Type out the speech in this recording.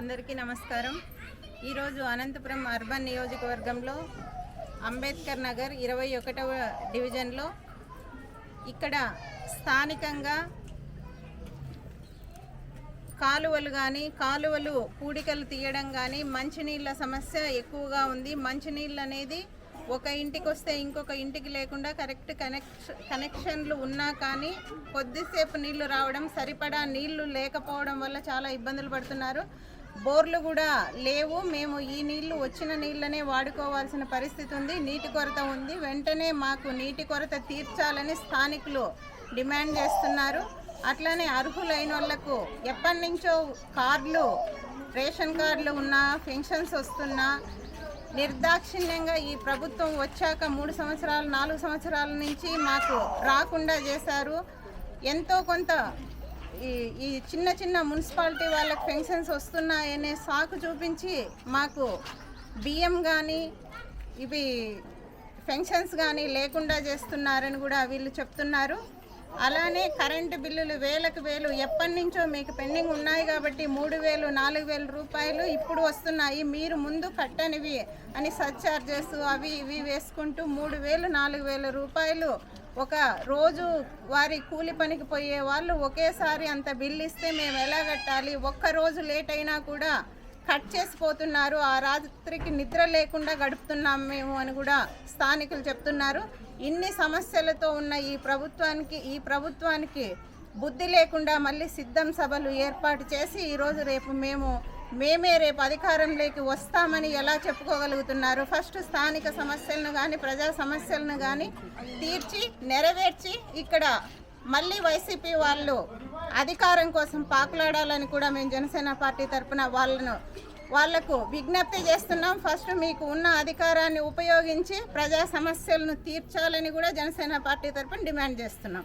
అందరికీ నమస్కారం. ఈరోజు అనంతపురం అర్బన్ నియోజకవర్గంలో అంబేద్కర్ నగర్ ఇరవై ఒకటవ డివిజన్లో ఇక్కడ స్థానికంగా కాలువలు కానీ కాలువలు పూడికలు తీయడం కానీ మంచినీళ్ళ సమస్య ఎక్కువగా ఉంది. మంచినీళ్ళు అనేది ఒక ఇంటికి వస్తే ఇంకొక ఇంటికి లేకుండా కరెక్ట్ కనెక్ష కనెక్షన్లు ఉన్నా కానీ కొద్దిసేపు నీళ్ళు రావడం సరిపడా నీళ్ళు లేకపోవడం వల్ల చాలా ఇబ్బందులు పడుతున్నారు. బోర్లు కూడా లేవు. మేము ఈ నీళ్ళు వచ్చిన నీళ్ళనే వాడుకోవాల్సిన పరిస్థితి ఉంది. నీటి కొరత ఉంది. వెంటనే మాకు నీటి కొరత తీర్చాలని స్థానికులు డిమాండ్ చేస్తున్నారు. అట్లనే అర్హులైన వాళ్ళకు ఎప్పటి నుంచో కార్డులు రేషన్ కార్డులు ఉన్నా పెన్షన్స్ వస్తున్నా నిర్దాక్షిణ్యంగా ఈ ప్రభుత్వం వచ్చాక మూడు సంవత్సరాలు నాలుగు సంవత్సరాల నుంచి మాకు రాకుండా చేశారు. ఎంతో కొంత ఈ ఈ చిన్న చిన్న మున్సిపాలిటీ వాళ్ళకి పెన్షన్స్ వస్తున్నాయనే సాకు చూపించి మాకు బియ్యం కానీ ఇవి పెన్షన్స్ కానీ లేకుండా చేస్తున్నారని కూడా వీళ్ళు చెప్తున్నారు. అలానే కరెంటు బిల్లులు వేలకు వేలు ఎప్పటి నుంచో మీకు పెండింగ్ ఉన్నాయి కాబట్టి మూడు వేలు నాలుగు వేల రూపాయలు ఇప్పుడు వస్తున్నాయి. మీరు ముందు కట్టనివి అని సర్చార్జెస్ అవి ఇవి వేసుకుంటూ మూడు వేలు నాలుగు వేల రూపాయలు ఒక రోజు వారి కూలి పనికి పోయే వాళ్ళు ఒకేసారి అంత బిల్లు ఇస్తే మేము ఎలా కట్టాలి? ఒక్క రోజు లేట్ అయినా కూడా కట్ చేసిపోతున్నారు. ఆ రాత్రికి నిద్ర లేకుండా గడుపుతున్నాం మేము అని కూడా స్థానికులు చెప్తున్నారు. ఇన్ని సమస్యలతో ఉన్న ఈ ప్రభుత్వానికి ఈ ప్రభుత్వానికి బుద్ధి లేకుండా మళ్ళీ సిద్ధం సభలు ఏర్పాటు చేసి ఈరోజు రేపు మేము మేమే రేపు అధికారంలోకి వస్తామని ఎలా చెప్పుకోగలుగుతున్నారు? ఫస్ట్ స్థానిక సమస్యలను కానీ ప్రజా సమస్యలను కానీ తీర్చి నెరవేర్చి ఇక్కడ మళ్ళీ వైసీపీ వాళ్ళు అధికారం కోసం పాకులాడాలని కూడా మేము జనసేన పార్టీ తరఫున వాళ్ళను వాళ్ళకు విజ్ఞప్తి చేస్తున్నాం. ఫస్ట్ మీకు ఉన్న అధికారాన్ని ఉపయోగించి ప్రజా సమస్యలను తీర్చాలని కూడా జనసేన పార్టీ తరఫున డిమాండ్ చేస్తున్నాం.